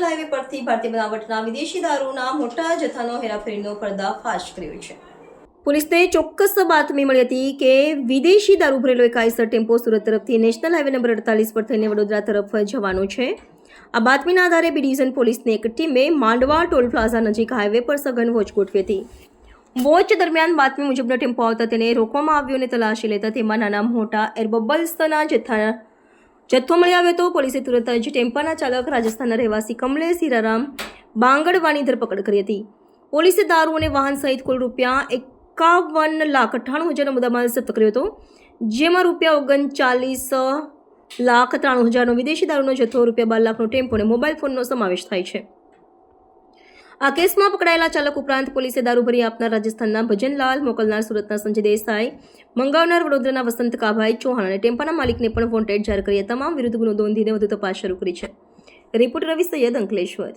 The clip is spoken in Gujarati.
હાઈવે પરથી ભારતીય બનાવટના વિદેશી દારૂના મોટા જથ્થાનો હેરાફેરીનો પર્દાફાશ કર્યો છે. પોલીસને ચોક્કસ બાતમી મળી હતી કે વિદેશી દારૂ ભરેલો એક આઈસર ટેમ્પો સુરત તરફથી નેશનલ હાઈવે નંબર અડતાલીસ પર થઈને વડોદરા તરફ જવાનો છે. આ બાતમીના આધારે બી ડિવિઝન પોલીસની એક ટીમે માંડવા ટોલ પ્લાઝા નજીક હાઈવે પર સઘન વોચ ગોઠવી હતી. વોચ દરમિયાન બાતમી મુજબનો ટેમ્પો આવતા તેને રોકવામાં આવ્યો અને તલાશી લેતા તેમાં નાના મોટા એર બબલ્સના જથ્થા જથ્થો મળી આવ્યો હતો પોલીસે તુરંત જ ટેમ્પાના ચાલક રાજસ્થાનના રહેવાસી કમલેશ હીરારામ બાંગડવાની ધરપકડ કરી હતી. પોલીસે દારૂ અને વાહન સહિત કુલ રૂપિયા એકાવન લાખ અઠ્ઠાણું હજારનો મુદ્દામાલ જપ્ત કર્યો હતો, જેમાં રૂપિયા ઓગણચાલીસ લાખ ત્રાણું હજારનો વિદેશી દારૂનો જથ્થો, રૂપિયા બાર લાખનો ટેમ્પો અને મોબાઈલ ફોનનો સમાવેશ થાય છે. આ કેસમાં પકડાયેલા ચાલક ઉપરાંત પોલીસે દારૂ ભરી આપનાર રાજસ્થાનના ભજનલાલ, મોકલનાર સુરતના સંજય દેસાઈ, મંગાવનાર વડોદરાના વસંત કાભાઈ ચૌહાણ અને ટેમ્પાના માલિકને પણ વોન્ટેડ જાહેર કરી તમામ વિરુદ્ધ ગુનો નોંધીને વધુ તપાસ શરૂ કરી છે. રિપોર્ટ રવિ સૈયદ અંકલેશ્વર.